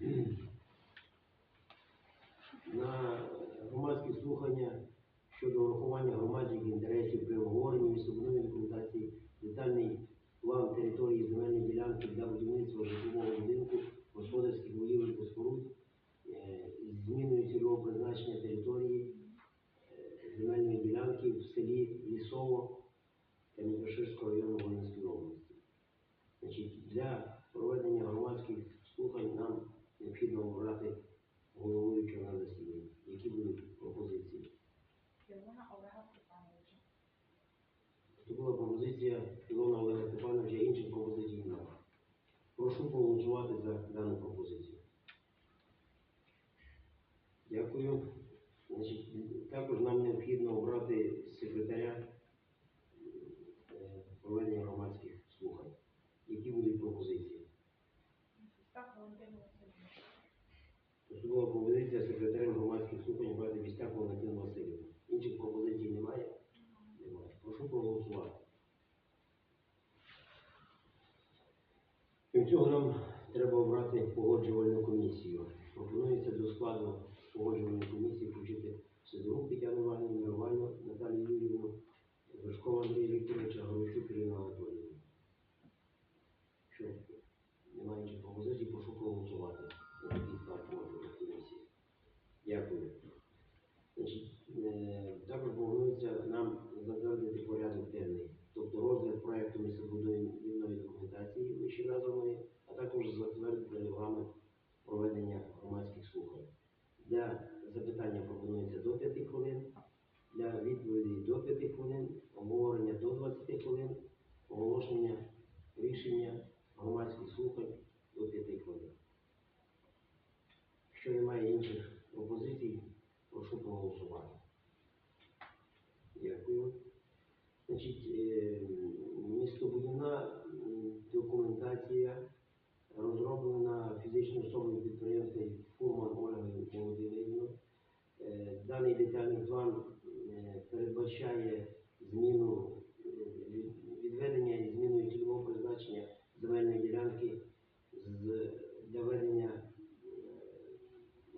На громадські слухання щодо урахування громадських інтересів при обговоренні містобудівної документації, детальний план території земельної ділянки для будівництва житлового будинку, господарських будівель та споруд, е, зміною цільового призначення території е, земельної ділянки в селі Лісово Кам'янка-Ширського району Волинської області. Значить, для проведення громадських слухань нам необхідно обрати головуючого на засіданні. Які будуть пропозиції? Ілона Олега Степановича. Це була пропозиція Ілона Олега Степановича, інших пропозицій немає. Прошу проголосувати за дану пропозицію. Дякую. Значить, також нам необхідно обрати секретаря е, проведення громадських слухань. Будуть пропозиції? Була пропозиція секретарем громадських слухань обрати Вістяк Валентину Васильівну. Інших пропозицій немає? Немає. Прошу проголосувати. Крім цього, нам треба обрати погоджувальну комісію. Пропонується до складу погоджувальної комісії включити Сидорук Тетяну Іванівну, Мирвальну Наталію Юрівну, Вершкова Андрія Вікторовича, Горочук Ірину Анатоліївну. Що, немає інших пропозицій, прошу проголосувати за такий склад погоджувальної комісії. Дякую. Значить, е, також пропонується нам затвердити порядок денний, тобто розгляд проекту містобудівної документації вище названої, а також затвердити регламент проведення громадських слухань. Для запитання пропонується до 5 хвилин, для відповідей до 5 хвилин, обговорення до 20 хвилин, оголошення рішення громадських слухань до 5 хвилин. Якщо немає інших пропозицій, прошу проголосувати. Даний детальний план е, передбачає зміну е, від- відведення і зміною цільового призначення земельної ділянки з для ведення е,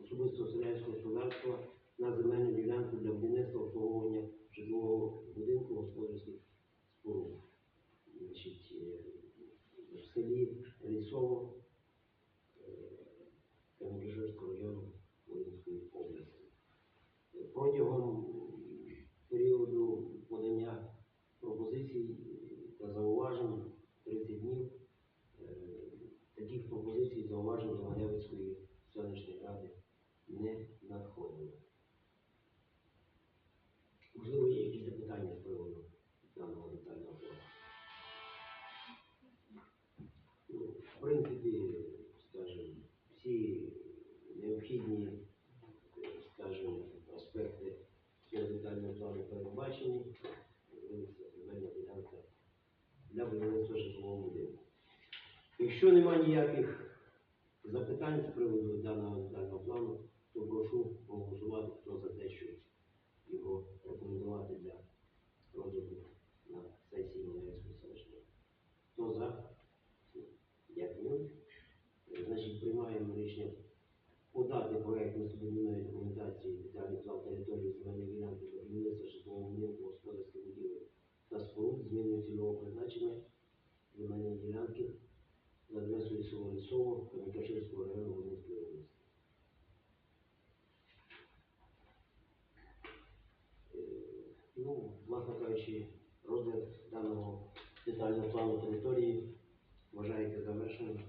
особистого селянського господарства на земельну ділянку для будівництва обслуговування житлового будинку господарських споруд. Значить, е, в селі Лісово е, Кам'янки-Жирського району Волинської області. Е, Протягом періоду подання пропозицій та зауважень 30 днів е, таких пропозицій зауважень до Маневицької селищної ради не надходило. Можливо, є якісь запитання з приводу даного детального плану? Ну, в принципі, скажімо, всі необхідні, скажімо, аспекти цього детального плану передбачені. Земельна ділянка для будівництва житлового будинку. Якщо немає ніяких запитань з приводу даного детального плану, то прошу проголосувати, хто за те, щоб його рекомендувати для розгляду на сесії Малярської селищної. Хто за? Дякую. Е, Значить, приймаємо рішення подати проект містобудівної документації детальний план території земельної ділянки для будівництва житлового будинку господарських будівель та споруд з зміною цільового призначення земельної ділянки за Лісово, Кам'янка-Ширського району Волинської області. Ну, власне кажучи, розгляд даного детального плану території вважається завершеним.